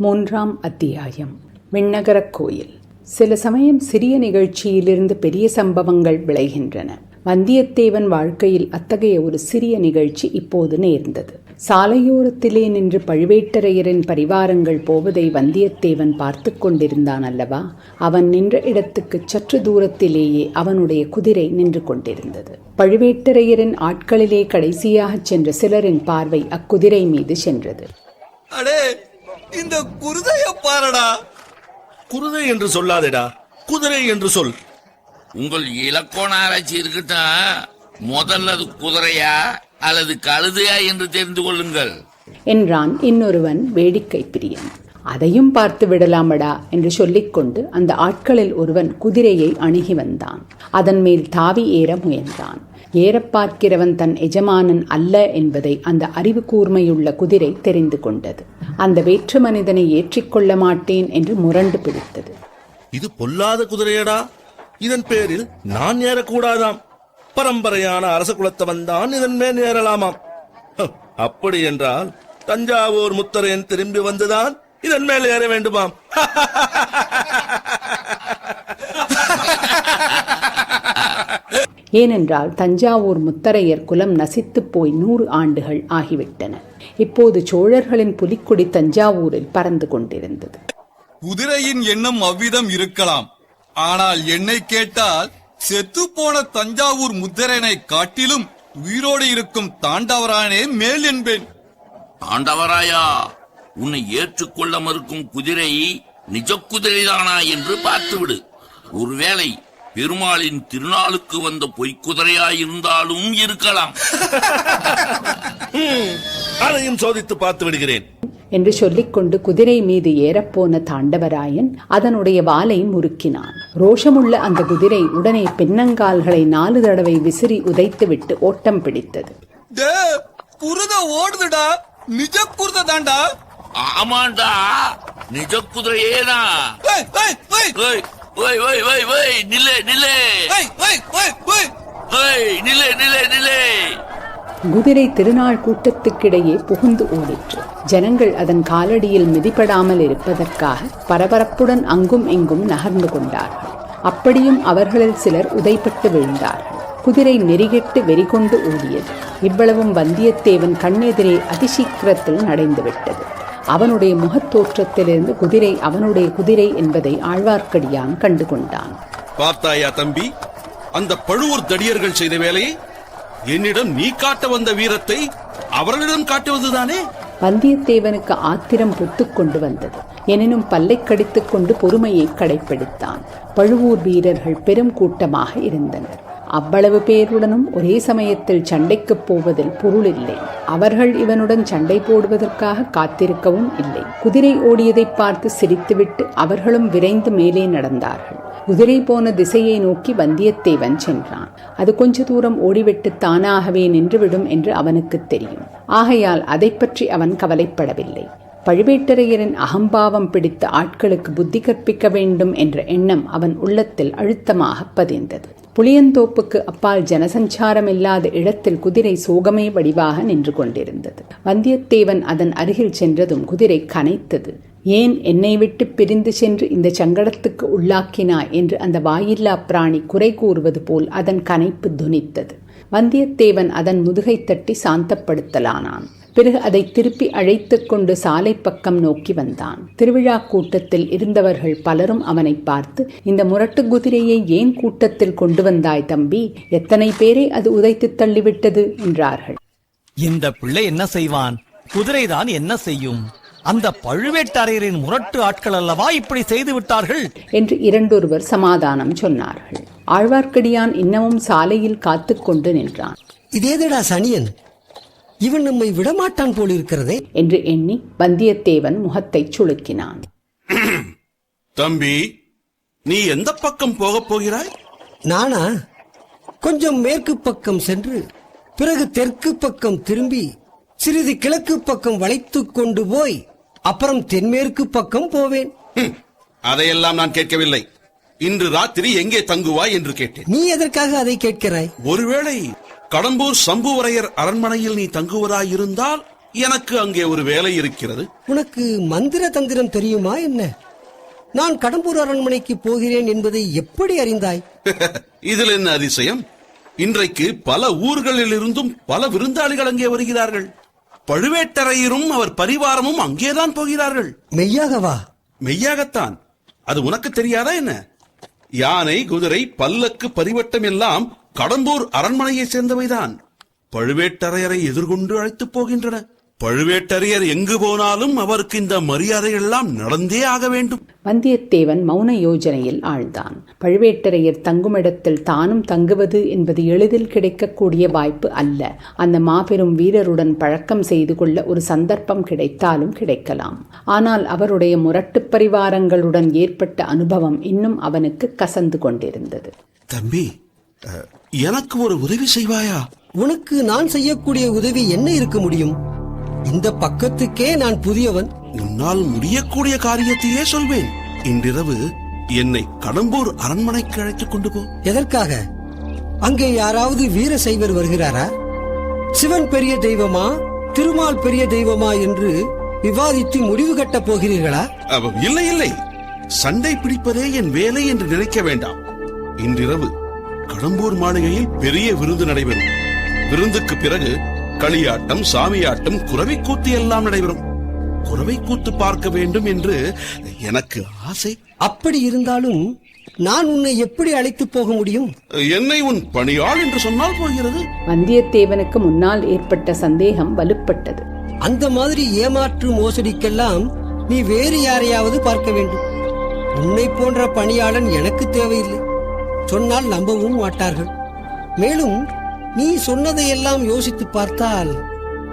மூன்றாம் அத்தியாயம். விண்ணகரக் கோயில். சில சமயம் சிறிய நிகழ்ச்சியிலிருந்து பெரிய சம்பவங்கள் விளைகின்றன. வந்தியத்தேவன் வாழ்க்கையில் அத்தகைய ஒரு சிறிய நிகழ்ச்சி இப்போது நேர்ந்தது. சாலையோரத்திலே நின்று பழுவேட்டரையரின் பரிவாரங்கள் போவதை வந்தியத்தேவன் பார்த்து கொண்டிருந்தான் அல்லவா? அவன் நின்ற இடத்துக்கு சற்று தூரத்திலேயே அவனுடைய குதிரை நின்று கொண்டிருந்தது. பழுவேட்டரையரின் ஆட்களிலே கடைசியாகச் சென்ற சிலரின் பார்வை அக்குதிரை மீது சென்றது. அடே! இந்த குருதைய பாரடா. குருதை என்று சொல்லாதேடா. குதிரை என்று சொல். உங்கள் இலக்கோண ஆராய்ச்சி இருக்கட்டும் முதல்ல அது குதிரையா அல்லது கழுதையா என்று தெரிந்து கொள்ளுங்கள். என்றான் இன்னொருவன் வேடிக்கை பிரியன். அதையும் பார்த்து விடலாமடா என்று சொல்லிக்கொண்டு அந்த ஆட்களில் ஒருவன் குதிரையை அணுகி வந்தான். அதன் மேல் தாவி ஏற முயன்றான். ஏறப் பார்க்கிறவன் தன் எஜமானன் அல்ல என்பதை அந்த அறிவு கூர்மையுள்ள குதிரை தெரிந்து கொண்டது. அந்த வேற்று மனிதனை ஏற்றிக்கொள்ள மாட்டேன் என்று முரண்டு பிடித்தது. இது பொல்லாத குதிரையடா. இதன் பேரில் நான் ஏறக்கூடாதாம். பரம்பரையான அரச குலத்தவன் தான் இதன் மேல் ஏறலாமாம். அப்படி என்றால் தஞ்சாவூர் முத்தரையன் திரும்பி வந்துதான் இதன் மேல் ஏற வேண்டுமாம். ஏனென்றால் தஞ்சாவூர் முத்தரையர் குலம் நசித்துப் போய் நூறு ஆண்டுகள் ஆகிவிட்டன. இப்போது சோழர்களின் புலிக்கொடி தஞ்சாவூரில் பறந்து கொண்டிருந்தது. குதிரையின் எண்ணம் அவ்விதம் இருக்கலாம். ஆனால் என்னை கேட்டால் செத்து போன தஞ்சாவூர் முத்திரனை காட்டிலும் உயிரோடு இருக்கும் தாண்டவரானே மேல் என்பேன். ஆண்டவராயா உன்னை ஏற்றுக்கொள்ள மறுக்கும் குதிரை நிஜ குதிரைதானா என்று பார்த்துவிடு. ஒருவேளை பெருமாளின் திருநாளுக்கு வந்த பொய்க்குதிரையாயிருந்தாலும் இருக்கலாம். அதையும் சோதித்து பார்த்து விடுகிறேன். என்று சொல்லிக்கொண்டு குதிரை மீது ஏறப்போன தாண்டவராயன் அதனுடைய வாலை முறுக்கினான். ரோஷமுள்ள அந்த குதிரை உடனே பின்னங்கால்களை நாலு தடவை விசிறி உதைத்துவிட்டு ஓட்டம் பிடித்தது. குருத ஓடுதுடா. நிஜ குருத தாண்டா ஆமாண்டா நிஜ குதிரையேதான் ஓய் ஓய் ஓய் ஓய் ஓய் நில்லே நில்லே. ஓய் நில்லே நில்லே நில்லே. குதிரை திருநாள் கூட்டத்துக்கிடையே புகுந்து ஓடிற்று. ஜனங்கள் அதன் காலடியில் மிதிப்படாமல் இருப்பதற்காக பரபரப்புடன் அங்கும் இங்கும் நகர்ந்து கொண்டார்கள். அப்படியும் அவர்களில் சிலர் உதைப்பட்டு விழுந்தார்கள். குதிரை நெறிகெட்டு வெறிகொண்டு ஓடியது. இவ்வளவும் வந்தியத்தேவன் கண்ணெதிரே அதிசீக்கிரத்தில் நடந்துவிட்டது. அவனுடைய முகத்தோற்றத்திலிருந்து குதிரை அவனுடைய குதிரை என்பதை ஆழ்வார்க்கடியான் கண்டு கொண்டான் பார்த்தாயா தம்பி? அந்த பழுவூர் தடியர்கள் செய்த வேலையை என்னிடம் நீ காட்ட வந்த வீரத்தை அவர்களிடம் காட்டுவதுதானே? வந்தியத்தேவனுக்கு ஆத்திரம் கொண்டு வந்தது. எனினும் பல்லை கடித்துக் கொண்டு பொறுமையை கடைப்பிடித்தான். பழுவூர் வீரர்கள் பெரும் கூட்டமாக இருந்தனர். அவ்வளவு பேருடனும் ஒரே சமயத்தில் சண்டைக்குப் போவதில் பொருள் இல்லை அவர்கள் இவனுடன் சண்டை போடுவதற்காக காத்திருக்கவும் இல்லை. குதிரை ஓடியதைப் பார்த்து சிரித்துவிட்டு அவர்களும் விரைந்து மேலே நடந்தார்கள். குதிரை போன திசையை நோக்கி வந்தியத்தேவன் சென்றான். அது கொஞ்ச தூரம் ஓடிவிட்டு தானாகவே நின்றுவிடும் என்று அவனுக்கு தெரியும். ஆகையால் அதை பற்றி அவன் கவலைப்படவில்லை. பழுவேட்டரையரின் அகம்பாவம் பிடித்த ஆட்களுக்கு புத்தி கற்பிக்க வேண்டும் என்ற எண்ணம் அவன் உள்ளத்தில் அழுத்தமாக பதிந்தது. புளியந்தோப்புக்கு அப்பால் ஜனசஞ்சாரம் இல்லாத இடத்தில் குதிரை சோகமே வடிவாக நின்று கொண்டிருந்தது. வந்தியத்தேவன் அதன் அருகில் சென்றதும் குதிரை கனைத்தது. ஏன் என்னை விட்டு பிரிந்து சென்று இந்த சங்கடத்துக்கு உள்ளாக்கினாய் என்று அந்த வாயில்லா பிராணி குறை கூறுவது போல் அதன் கனைப்பு துனித்தது வந்தியத்தேவன் அதன் முதுகை தட்டி சாந்தப்படுத்தலானான். பிறகு அதை திருப்பி அழைத்துக் கொண்டு சாலை பக்கம் நோக்கி வந்தான். திருவிழா கூட்டத்தில் இருந்தவர்கள் பலரும் அவனை பார்த்து இந்த முரட்டு குதிரையை ஏன் கூட்டத்தில் கொண்டு வந்தாய் தம்பி? எத்தனை பேரை அது உதைத்து தள்ளிவிட்டது? என்றார்கள். இந்த பிள்ளை என்ன செய்வான்? குதிரைதான் என்ன செய்யும்? அந்த பழுவேட்டரையரின் முரட்டு ஆட்கள் அல்லவா இப்படி செய்து விட்டார்கள்? என்று இரண்டொருவர் சமாதானம் சொன்னார்கள். ஆழ்வார்க்கடியான் இன்னமும் சாலையில் காத்துக் கொண்டு நின்றான். இதேதடா சனியன் இவன் நம்மை விடமாட்டான் போலிருக்கிறதே. என்று எண்ணி வந்தியத்தேவன் முகத்தைச் சுளுக்கினான். தம்பி நீ எந்த பக்கம் போகப் போகிறாய்? நானா கொஞ்சம் மேற்கு பக்கம் சென்று பிறகு தெற்கு பக்கம் திரும்பி சிறிது கிழக்கு பக்கம் வளைத்துக் கொண்டு போய் அப்புறம் தென்மேற்கு பக்கம் போவேன். அதையெல்லாம் நான் கேட்கவில்லை. இன்று ராத்திரி எங்கே தங்குவாய் என்று கேட்டேன். நீ எதற்காக அதை கேட்கிறாய்? ஒருவேளை கடம்பூர் சம்புவரையர் அரண்மனையில் நீ தங்குவதாயிருந்தால் எனக்கு அங்கே ஒரு வேலை இருக்கிறது. உனக்கு மந்திர தந்திரம் தெரியுமா என்ன? நான் கடம்பூர் அரண்மனைக்கு போகிறேன் என்பதை எப்படி அறிந்தாய்? இதில் என்ன அதிசயம்? இன்றைக்கு பல ஊர்களில் இருந்தும் பல விருந்தாளிகள் அங்கே வருகிறார்கள். பழுவேட்டரையரும் அவர் பரிவாரமும் அங்கேதான் போகிறார்கள். மெய்யாகவா மெய்யாகத்தான். அது உனக்கு தெரியாதா என்ன? யானை குதிரை பல்லக்கு பரிவட்டம் எல்லாம் கடம்பூர் அரண்மனையைச் சேர்ந்தவைதான். பழுவேட்டரையரை எதிர்கொண்டு அழைத்துப் போகின்றன. பழுவேட்டரையர் எங்கு போனாலும் அவருக்கு இந்த மரியாதை எல்லாம் நடந்தே ஆக வேண்டும். வந்தியத்தேவன் மௌன யோஜனையில் ஆழ்ந்தான். பழுவேட்டரையர் தங்குமிடத்தில் தானும் தங்குவது என்பது எளிதில் கிடைக்கக்கூடிய வாய்ப்பு அல்ல. அந்த மாபெரும் வீரருடன் பழக்கம் செய்து கொள்ள ஒரு சந்தர்ப்பம் கிடைத்தாலும் கிடைக்கலாம். ஆனால் அவருடைய முரட்டுப் பரிவாரங்களுடன் ஏற்பட்ட அனுபவம் இன்னும் அவனுக்கு கசந்து கொண்டிருந்தது. தம்பி எனக்கு ஒரு உதவி செய்வாயா? உனக்கு நான் செய்யக்கூடிய உதவி என்ன இருக்க முடியும்? இந்த பக்கத்துக்கே நான் புதியவன். உன்னால் முடியக்கூடிய காரியத்தையே சொல்வேன். இன்றிரவு என்னை கடம்பூர் அரண்மனைக்கு அழைத்துக் கொண்டு போ. எதற்காக? அங்கே யாராவது வீர சைவர் வருகிறாரா? சிவன் பெரிய தெய்வமா? திருமால் பெரிய தெய்வமா என்று விவாதித்து முடிவு கட்டப் போகிறீர்களா? அவ- இல்லை இல்லை. சண்டை பிடிப்பதே என் வேலை என்று நினைக்க வேண்டாம். இன்றிரவு கடம்பூர் மாளிகையில் பெரிய விருந்து நடைபெறும். விருந்துக்கு பிறகு களியாட்டம் சாமியாட்டம் குறவை கூத்து எல்லாம் நடைபெறும். குறவை கூத்து பார்க்க வேண்டும் என்று எனக்கு ஆசை. அப்படி இருந்தாலும் நான் உன்னை எப்படி அழைத்து போக முடியும்? என்னை உன் பணியாள் என்று சொன்னால் போகிறது. வந்தியத்தேவனுக்கு முன்னால் ஏற்பட்ட சந்தேகம் வலுப்பட்டது. அந்த மாதிரி ஏமாற்று மோசடிக்கெல்லாம் நீ வேறு யாரையாவது பார்க்க வேண்டும். உன்னை போன்ற பணியாளன் எனக்கு தேவையில்லை. சொன்னால் நம்பவும் மாட்டார்கள். மேலும் நீ சொன்னதையெல்லாம் யோசித்து பார்த்தால்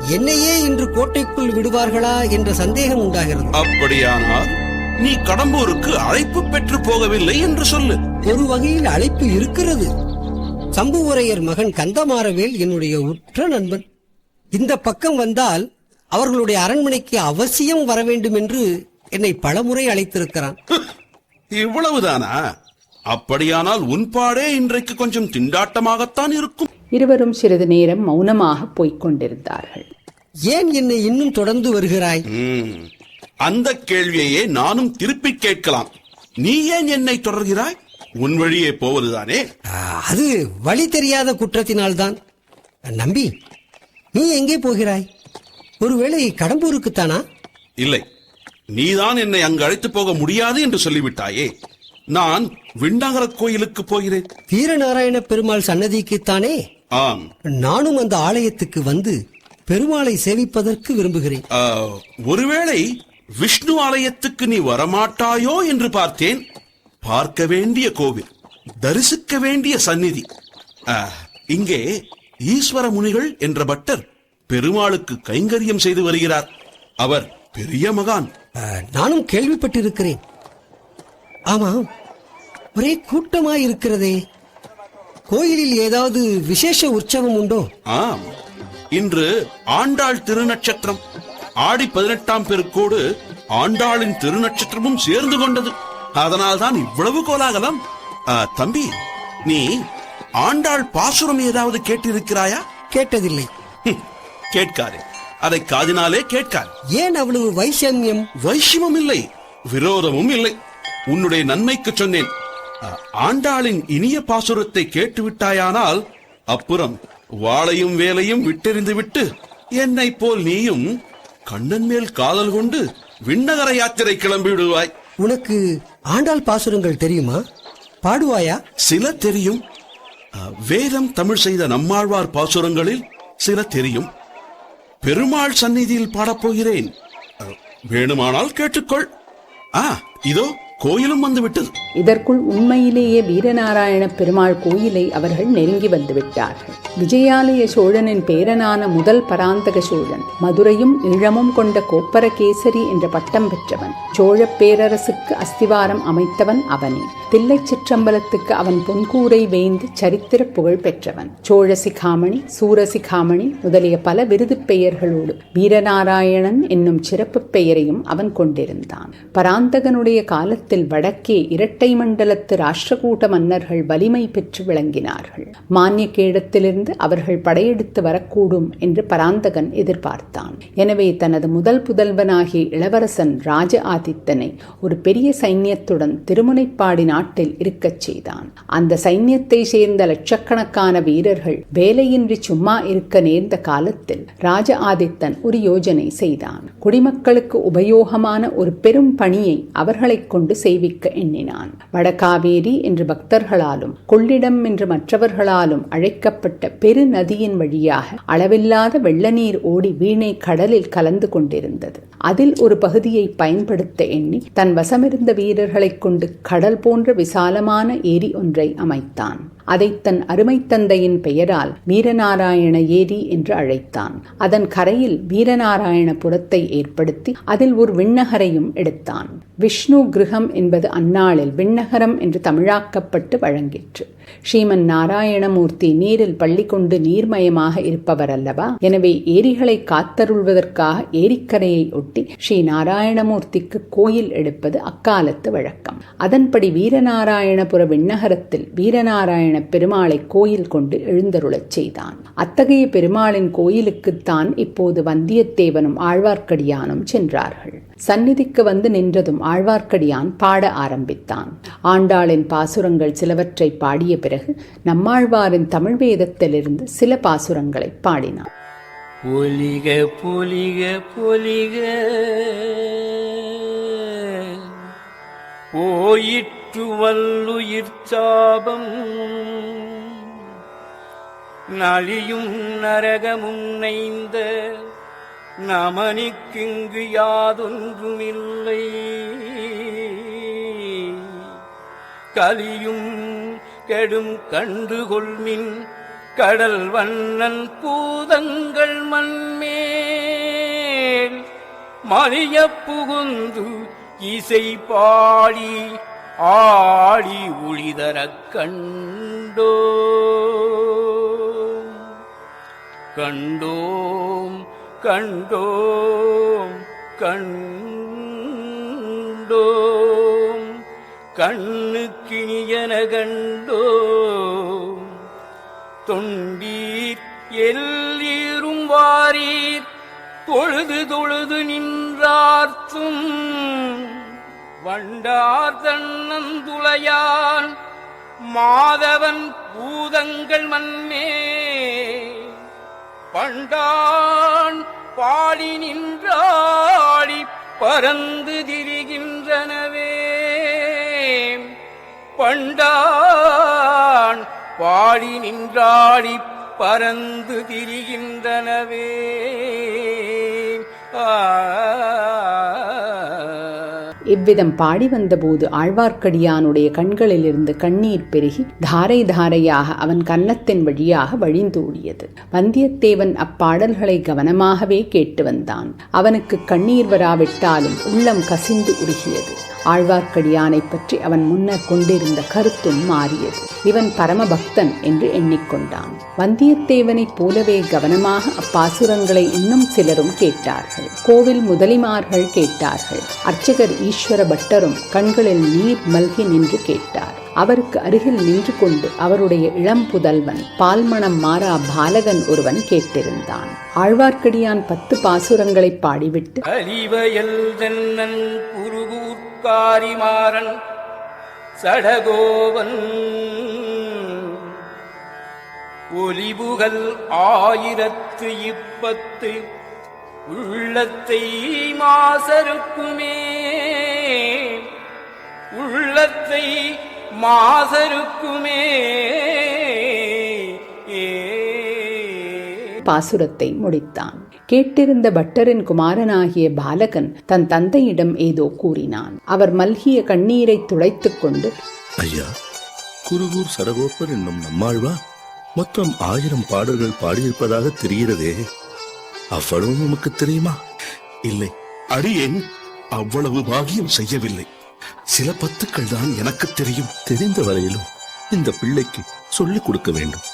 என்னையே இன்று கோட்டைக்குள் விடுவார்களா என்ற சந்தேகம் உண்டாகிறது. அப்படியானால் நீ கடம்பூருக்கு அழைப்பு பெற்று போகவில்லை என்று சொல்லு. ஒரு வகையில் அழைப்பு இருக்கிறது. சம்புவரையர் மகன் கந்தமாறவேல் என்னுடைய உற்ற நண்பன். இந்த பக்கம் வந்தால் அவர்களுடைய அரண்மனைக்கு அவசியம் வர வேண்டும் என்று என்னை பலமுறை அழைத்திருக்கிறான். இவ்வளவுதானா? அப்படியானால் உன் பாடே இன்றைக்கு கொஞ்சம் திண்டாட்டமாகத்தான் இருக்கும். இருவரும் சிறிது நேரம் மௌனமாக போய்க் கொண்டிருந்தார்கள் ஏன் என்னை இன்னும் தொடர்ந்து வருகிறாய்? அந்த கேள்வியையே நானும் திருப்பி கேட்கலாம். நீ ஏன் என்னை தொடர்கிறாய்? உன் வழியே போவதுதானே? அது வழி தெரியாத குற்றத்தினால்தான். நம்பி நீ எங்கே போகிறாய்? ஒருவேளை கடம்பூருக்குத்தானா? இல்லை நீதான் என்னை அங்கு அழைத்து போக முடியாது என்று சொல்லிவிட்டாயே. நான் விண்ணகரக் கோயிலுக்கு போகிறேன். வீரநாராயண பெருமாள் சன்னதிக்குத்தானே? ஆம். நானும் அந்த ஆலயத்துக்கு வந்து பெருமாளை சேவிப்பதற்கு விரும்புகிறேன். ஒருவேளை விஷ்ணு ஆலயத்துக்கு நீ வரமாட்டாயோ என்று பார்த்தேன். பார்க்க வேண்டிய கோவில் தரிசிக்க வேண்டிய சந்நிதி. இங்கே ஈஸ்வர முனிகள் என்ற பட்டர் பெருமாளுக்கு கைங்கரியம் செய்து வருகிறார். அவர் பெரிய மகான். நானும் கேள்விப்பட்டிருக்கிறேன். ஆமாம். ஒரே கூட்டமாய் இருக்கிறதே கோயிலில் ஏதாவது விசேஷ உற்சவம் உண்டோ? ஆம். இன்று ஆண்டாள் திருநட்சத்திரம். ஆடி பதினெட்டாம் பெருக்கோடு ஆண்டாளின் திருநட்சத்திரமும் சேர்ந்து கொண்டது. அதனால்தான் இவ்வளவு கோலாகலம். ஆ, தம்பி நீ ஆண்டாள் பாசுரம் ஏதாவது கேட்டிருக்கிறாயா? கேட்டதில்லை. கேட்காதே. அதை காதினாலே கேட்காது. ஏன் அவ்வளவு வைஷமியம்? வைஷ்யமும் இல்லை விரோதமும் இல்லை. உன்னுடைய நன்மைக்கு சொன்னேன். ஆண்டாளின் இனிய பாசுரத்தை கேட்டு விட்டாயானால் அப்புறம் வாளையும் வேலையும் விட்டெறிந்து விட்டு என்னை போல் நீயும் கண்ணன் மேல் காதல் கொண்டு விண்ணகர யாத்திரை கிளம்பி விடுவாய் உனக்கு ஆண்டாள் பாசுரங்கள் தெரியுமா? பாடுவாயா? சில தெரியும். வேதம் தமிழ் செய்த நம்மாழ்வார் பாசுரங்களில் சில தெரியும். பெருமாள் சந்நிதியில் பாடப்போகிறேன் வேணுமானால் கேட்டுக்கொள். ஆ இதோ. கோயிலும் வந்துவிட்டது. இதற்குள் உண்மையிலேயே வீரநாராயண பெருமாள் கோயிலை அவர்கள் நெருங்கி வந்துவிட்டார்கள். விஜயாலய சோழனின் பேரனான முதல் பராந்தக சோழன் மதுரையும் ஈழமும் கொண்ட கோப்பரகேசரி என்ற பட்டம் பெற்றவன் சோழப் பேரரசுக்கு அஸ்திவாரம் அமைத்தவன் அவனே. தில்லைச் சிற்றம்பலத்துக்கு அவன் பொன்கூரை வேய்ந்து சரித்திர புகழ் பெற்றவன். சோழசிகாமணி சூரசிகாமணி முதலிய பல விருது பெயர்களோடு வீரநாராயணன் என்னும் சிறப்பு பெயரையும் அவன் கொண்டிருந்தான். பராந்தகனுடைய காலத்தில் வடக்கே இரட்டை மண்டலத்து ராஷ்டிரகூட்ட மன்னர்கள் வலிமை பெற்று விளங்கினார்கள். மானிய கேடத்திலிருந்து அவர்கள் படையெடுத்து வரக்கூடும் என்று பராந்தகன் எதிர்பார்த்தான். எனவே தனது முதல் புதல்வனாகிய இளவரசன் ராஜ ஆதித்தனை ஒரு பெரிய சைன்யத்துடன் திருமுனைப்பாடி நாட்டில் இருக்கச் செய்தான். அந்த சைன்யத்தை சேர்ந்த லட்சக்கணக்கான வீரர்கள் வேலையின்றி சும்மா இருக்க நேர்ந்த காலத்தில் ராஜ ஆதித்தன் ஒரு யோஜனை செய்தான். குடிமக்களுக்கு உபயோகமான ஒரு பெரும் பணியை அவர்களைக் கொண்டு செய்விக்க எண்ணினான். வடகாவேரி என்று பக்தர்களாலும் கொள்ளிடம் என்று மற்றவர்களாலும் அழைக்கப்பட்ட பெருநதியின் வழியாக அளவில்லாத வெள்ள நீர் ஓடி வீணை கடலில் கலந்து கொண்டிருந்தது. அதில் ஒரு பகுதியை பயன்படுத்த எண்ணி தன் வசமிருந்த வீரர்களைக் கொண்டு கடல் போன்ற விசாலமான ஏரி ஒன்றை அமைத்தான். அதை தன் அருமை தந்தையின் பெயரால் வீரநாராயண ஏரி என்று அழைத்தான். அதன் கரையில் வீரநாராயணபுரத்தை ஏற்படுத்தி அதில் ஒரு விண்ணகரையும் எடுத்தான். விஷ்ணு கிரகம் என்பது அந்நாளில் விண்ணகரம் என்று தமிழாக்கப்பட்டு வழங்கிற்று. ஸ்ரீமன் நாராயணமூர்த்தி நீரில் பள்ளி கொண்டு நீர்மயமாக இருப்பவர் அல்லவா எனவே ஏரிகளை காத்தருள்வதற்காக ஏரிக்கரையை ஒட்டி ஸ்ரீ நாராயணமூர்த்திக்கு கோயில் எடுப்பது அக்காலத்து வழக்கம். அதன்படி வீரநாராயணபுர விண்ணகரத்தில் வீரநாராயண பெருமாளை கோயில் கொண்டு எழுந்தருளச் செய்தான். அத்தகைய பெருமாளின் கோயிலுக்குத்தான் இப்போது வந்தியத்தேவனும் ஆழ்வார்க்கடியானும் சென்றார்கள். சந்நிதிக்கு வந்து நின்றதும் ஆழ்வார்க்கடியான் பாட ஆரம்பித்தான். ஆண்டாளின் பாசுரங்கள் சிலவற்றை பாடிய பிறகு நம்மாழ்வாரின் தமிழ் வேதத்திலிருந்து சில பாசுரங்களை பாடினான். பொலிக பொலிக பொலிக வல்லுயிர் சாபம். நலியும் நரகமும் நமனிக்கிங்கு யாதொன்றுமில்லை. கலியும் கெடும் கண்டுகொள்மின் கடல் வண்ணன் பூதங்கள் மண்மேல் மலிய புகுந்து இசை பாடி ஆடி ஒளிதரக் கண்டோம் கண்டோம் கண்டோம். கண்ணு கிணியன கண்டோம். தொண்டீர் எல்லீரும் வாரீர் தொழுது தொழுது நின்றார்த்தும். வண்டார் தன்னந்துளையான். மாதவன் பூதங்கள் மன்னே. பண்டான் பாடி நின்றாடி பறந்து திரிகின்றனவே. பண்டான் பாடி நின்றாடி பறந்து திரிகின்றனவே. ஆ. இவ்விதம் பாடி வந்தபோது ஆழ்வார்க்கடியானுடைய கண்களிலிருந்து கண்ணீர் பெருகி தாரை தாரையாக அவன் கன்னத்தின் வழியாக வழிந்தோடியது. வந்தியத்தேவன் அப்பாடல்களை கவனமாகவே கேட்டு வந்தான். அவனுக்கு கண்ணீர் வராவிட்டாலும் உள்ளம் கசிந்து உருகியது. ஆழ்வார்க்கடியானை பற்றி அவன் முன்னர் கொண்டிருந்த கருத்தும் மாறியது. இவன் பரமபக்தன் என்று எண்ணிக்கொண்டான். வந்தியத்தேவனைப் போலவே கவனமாக அப்பாசுரங்களை இன்னும் சிலரும் கேட்டார்கள். கோவில் முதலிமார்கள் கேட்டார்கள். அர்ச்சகர் ஈஸ்வர பட்டரும் கண்களில் நீர் மல்கி நின்று கேட்டார். அவருக்கு அருகில் நின்று கொண்டு அவருடைய இளம் புதல்வன் பால்மணம் மாறா பாலகன் ஒருவன் கேட்டிருந்தான். ஆழ்வார்க்கடியான் பத்து பாசுரங்களை பாடிவிட்டு அலிவயல் சடகோவன். ஒலிபுகள் ஆயிரத்து இப்பத்து உள்ளத்தை மாசருக்குமே. உள்ளத்தை மாசருக்குமே. ஏ. பாசுரத்தை முடித்தான். கேட்டிருந்த பட்டரின் குமாரனாகிய பாலகன் தன் தந்தையிடம் ஏதோ கூறினான். அவர் மல்கிய கண்ணீரை துடைத்துக் கொண்டு ஐயா குருகூர் சரகோப்பர் என்னும் நம்மாழ்வா? மொத்தம் ஆயிரம் பாடல்கள் பாடியிருப்பதாக தெரிகிறதே. அவ்வளவு உமக்கு தெரியுமா? இல்லை அடியேன் அவ்வளவு பாகியம் செய்யவில்லை. சில பத்துக்கள் தான் எனக்கு தெரியும். தெரிந்த வரையிலும் இந்த பிள்ளைக்கு சொல்லிக் கொடுக்க வேண்டும்.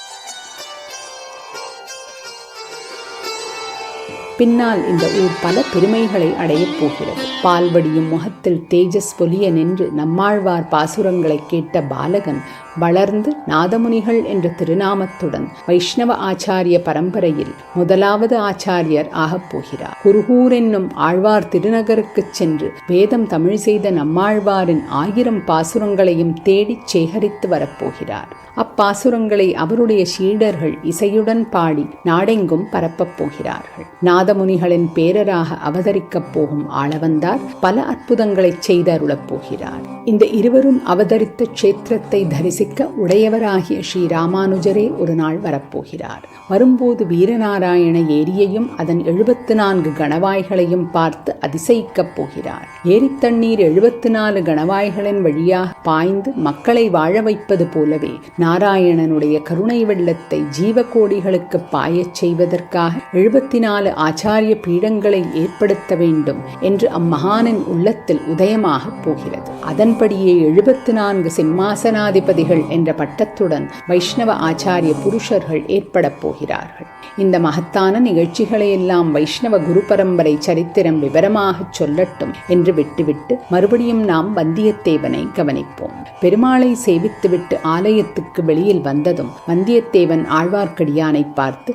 பின்னால் இந்த ஊர் பல பெருமைகளை அடையப் போகிறது. பால்வடியும் முகத்தில் தேஜஸ் பொலிய நின்று நம்மாழ்வார் பாசுரங்களை கேட்ட பாலகன் வளர்ந்து நாதமுனிகள் என்ற திருநாமத்துடன் வைஷ்ணவ ஆச்சாரிய பரம்பரையில் முதலாவது ஆச்சாரியர் ஆகப் போகிறார். குருகூர் என்னும் ஆழ்வார் திருநகருக்குச் சென்று வேதம் தமிழ் செய்த நம்மாழ்வாரின் ஆயிரம் பாசுரங்களையும் தேடிச் சேகரித்து வரப்போகிறார் அப்பாசுரங்களை அவருடைய சீடர்கள் இசையுடன் பாடி நாடெங்கும் பரப்பப் போகிறார்கள். நாதமுனிகளின் பேரராக அவதரிக்கப் போகும் ஆளவந்தார் பல அற்புதங்களைச் செய்தருளப் போகிறார். இந்த இருவரும் அவதரித்த க்ஷேத்திரத்தை தரிசி தரிசிக்க உடையவராகிய ஸ்ரீ ராமானுஜரே ஒரு நாள் வரப்போகிறார். வரும்போது வீரநாராயண ஏரியையும் அதன் எழுபத்து நான்கு கணவாய்களையும் பார்த்து அதிசயிக்கப் போகிறார். ஏரித்தண்ணீர் எழுபத்து நாலு கணவாய்களின் வழியாக பாய்ந்து மக்களை வாழ வைப்பது போலவே நாராயணனுடைய கருணை வெள்ளத்தை ஜீவகோடிகளுக்கு பாயச் செய்வதற்காக எழுபத்தி நாலு ஆச்சாரிய பீடங்களை ஏற்படுத்த வேண்டும் என்று அம்மகானின் உள்ளத்தில் உதயமாகப் போகிறது. அதன்படியே எழுபத்து நான்கு சிம்மாசனாதிபதிகள் என்ற பட்டத்துடன் வைஷ்ணவ ஆச்சாரிய புருஷர்கள் ஏற்பட போகிறார்கள். இந்த மகத்தான நிகழ்ச்சிகளை எல்லாம் வைஷ்ணவ குரு பரம்பரை சரித்திரம் விவரமாக சொல்லட்டும் என்று விட்டுவிட்டு மறுபடியும் நாம் வந்தியத்தேவனை கவனிப்போம். பெருமாளை சேவித்துவிட்டு ஆலயத்துக்கு வெளியில் வந்ததும் வந்தியத்தேவன் ஆழ்வார்க்கடியானை பார்த்து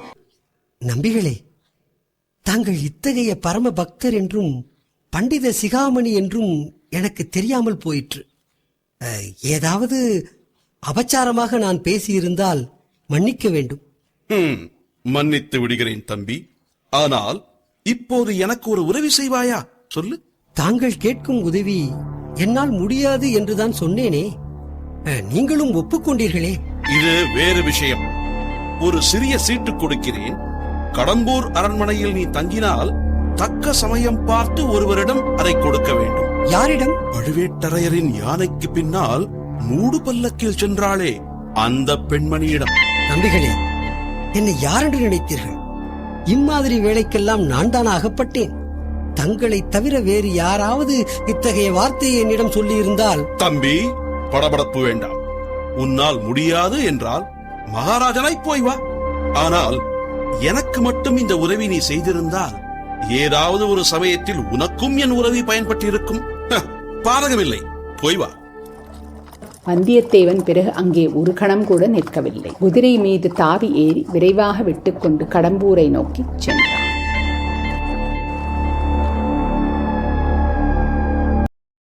நம்பிகளே தாங்கள் இத்தகைய பரம பக்தர் என்றும் பண்டித சிகாமணி என்றும் எனக்கு தெரியாமல் போயிற்று. ஏதாவது அபச்சாரமாக நான் பேசியிருந்தால் மன்னிக்க வேண்டும். மன்னித்து விடுகிறேன் தம்பி. ஆனால் இப்போது எனக்கு ஒரு உதவி செய்வாயா? சொல்லு. தாங்கள் கேட்கும் உதவி என்னால் முடியாது என்றுதான் சொன்னேனே. நீங்களும் ஒப்புக்கொண்டீர்களே. இது வேறு விஷயம். ஒரு சிறிய சீட்டு கொடுக்கிறேன். கடம்பூர் அரண்மனையில் நீ தங்கினால் தக்க சமயம் பார்த்து ஒருவரிடம் அதை கொடுக்க வேண்டும். யாரிடம்? பழுவேட்டரையரின் யானைக்கு பின்னால் மூடு பல்லக்கில் சென்றாளே அந்த பெண்மணியிடம். நம்பிகளே என்னை யாரென்று நினைத்தீர்கள்? இம்மாதிரி வேலைக்கெல்லாம் நான் தான் அகப்பட்டேன். தங்களை தவிர வேறு யாராவது இத்தகைய வார்த்தையை என்னிடம் சொல்லியிருந்தால். தம்பி படபடப்பு வேண்டாம். உன்னால் முடியாது என்றால் மகாராஜனாய் போய் வா. ஆனால் எனக்கு மட்டும் இந்த உதவி நீ செய்திருந்தால் ஏதாவது ஒரு சமயத்தில் உனக்கும் என் உதவி பயன்பட்டிருக்கும். பாதகமில்லை. போய் வா. வந்தியத்தேவன் பிறகு அங்கே ஒரு கணம் கூட நிற்கவில்லை. குதிரை மீது தாவி ஏறி விரைவாக விட்டுக்கொண்டு கடம்பூரை நோக்கி சென்றான்.